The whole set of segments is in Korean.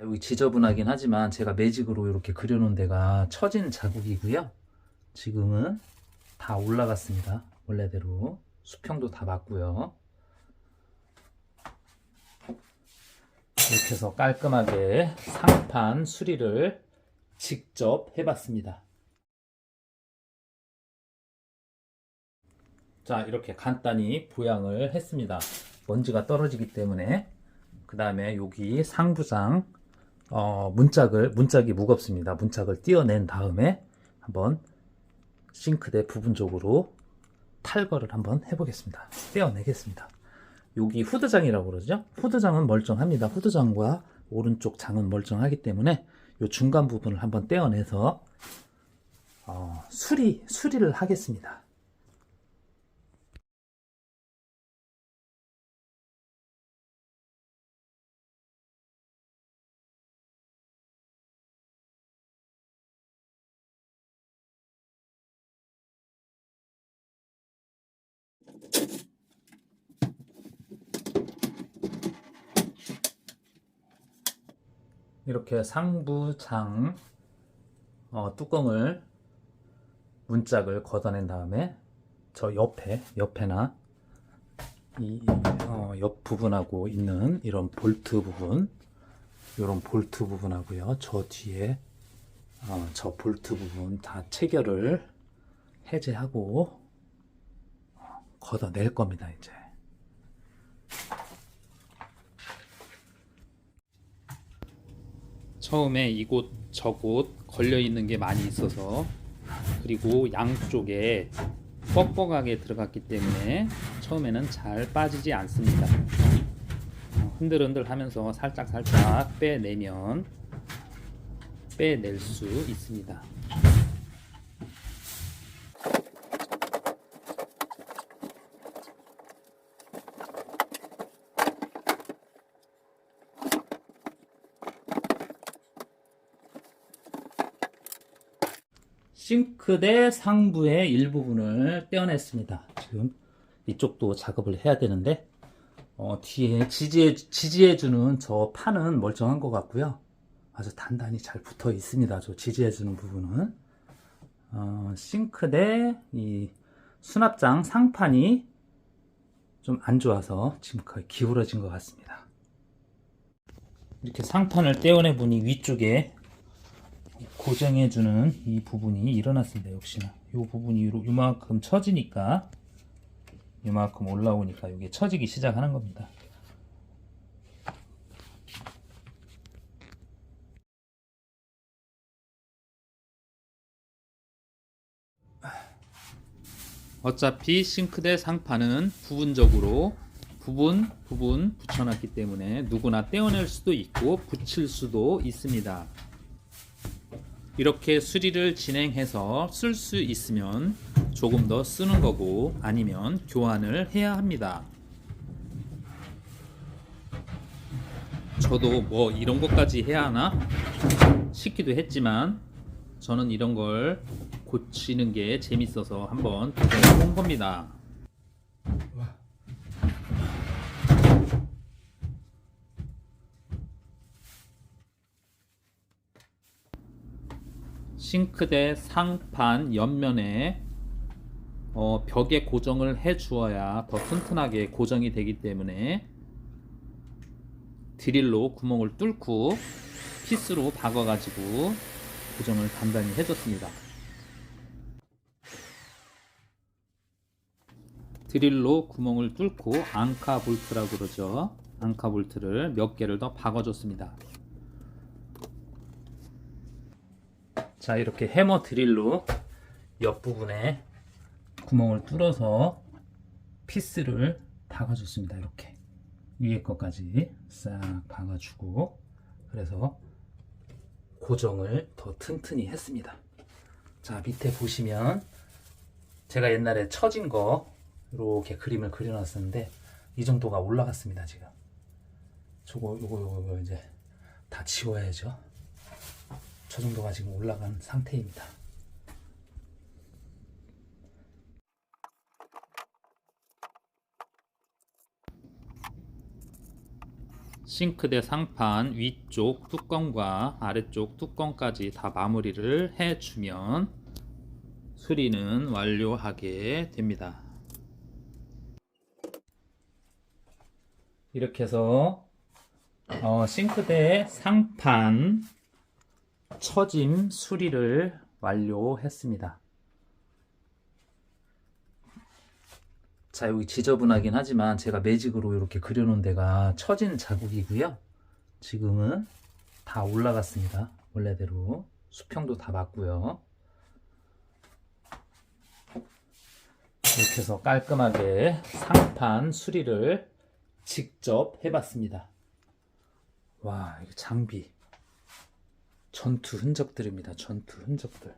여기 지저분하긴 하지만 제가 매직으로 이렇게 그려놓은 데가 처진 자국이고요. 지금은 다 올라갔습니다. 원래대로 수평도 다 맞고요. 이렇게 해서 깔끔하게 상판 수리를 직접 해봤습니다. 자, 이렇게 간단히 보양을 했습니다. 먼지가 떨어지기 때문에 그 다음에 여기 상부장 어, 문짝을 문짝이 무겁습니다. 문짝을 띄어낸 다음에 한번 싱크대 부분적으로 탈거를 한번 해보겠습니다. 떼어내겠습니다. 여기 후드장이라고 그러죠. 후드장은 멀쩡합니다. 후드장과 오른쪽 장은 멀쩡하기 때문에 이 중간 부분을 한번 떼어내서 어, 수리 수리를 하겠습니다. 이렇게 상부장 어, 뚜껑을 문짝을 걷어낸 다음에 저 옆에 옆에나 이 어, 옆 부분하고 있는 이런 볼트 부분 이런 볼트 부분하고요. 저 뒤에 어, 저 볼트 부분 다 체결을 해제하고 어, 걷어낼 겁니다 이제 처음에 이곳 저곳 걸려 있는 게 많이 있어서 그리고 양쪽에 뻑뻑하게 들어갔기 때문에 처음에는 잘 빠지지 않습니다. 어, 흔들흔들 하면서 살짝 살짝 빼내면 빼낼 수 있습니다. 싱크대 상부의 일부분을 떼어냈습니다. 지금 이쪽도 작업을 해야 되는데 어, 뒤에 지지해, 지지해주는 저 판은 멀쩡한 것 같고요. 아주 단단히 잘 붙어 있습니다. 저 지지해주는 부분은 어, 싱크대 이 수납장 상판이 좀 안 좋아서 지금 거의 기울어진 것 같습니다. 이렇게 상판을 떼어내 보니 위쪽에 고정해주는 이 부분이 일어났습니다. 역시나 이 부분이 요- 요만큼 처지니까 요만큼 올라오니까 이게 처지기 시작하는 겁니다. 어차피 싱크대 상판은 부분적으로 부분 부분 붙여놨기 때문에 누구나 떼어낼 수도 있고 붙일 수도 있습니다. 이렇게 수리를 진행해서 쓸 수 있으면 조금 더 쓰는 거고 아니면 교환을 해야 합니다. 저도 뭐 이런 것까지 해야 하나 싶기도 했지만 저는 이런 걸 고치는 게 재밌어서 한번 도전해 본 겁니다. 싱크대 상판 옆면에 어, 벽에 고정을 해 주어야 더 튼튼하게 고정이 되기 때문에 드릴로 구멍을 뚫고 피스로 박아 가지고 고정을 단단히 해줬습니다. 드릴로 구멍을 뚫고 앙카 볼트라고 그러죠. 앙카 볼트를 몇 개를 더 박아줬습니다. 자 이렇게 해머 드릴로 옆부분에 구멍을 뚫어서 피스를 박아줬습니다. 이렇게. 위에 것까지 싹 박아주고. 그래서 고정을 더 튼튼히 했습니다. 자 밑에 보시면 제가 옛날에 처진 거 이렇게 그림을 그려놨었는데 이 정도가 올라갔습니다 지금. 저거 요거 요거 이제 다 지워야죠 저 정도가 지금 올라간 상태입니다. 싱크대 상판 위쪽 뚜껑과 아래쪽 뚜껑까지 다 마무리를 해주면 수리는 완료하게 됩니다. 이렇게 해서 어, 싱크대 상판 처짐 수리를 완료했습니다. 자, 여기 지저분하긴 하지만 제가 매직으로 이렇게 그려놓은 데가 처진 자국이고요. 지금은 다 올라갔습니다. 원래대로. 수평도 다 맞고요. 이렇게 해서 깔끔하게 상판 수리를 직접 해봤습니다. 와, 이거 장비. 전투 흔적들입니다. 전투 흔적들.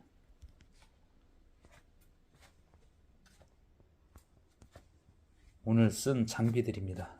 오늘 쓴 장비들입니다.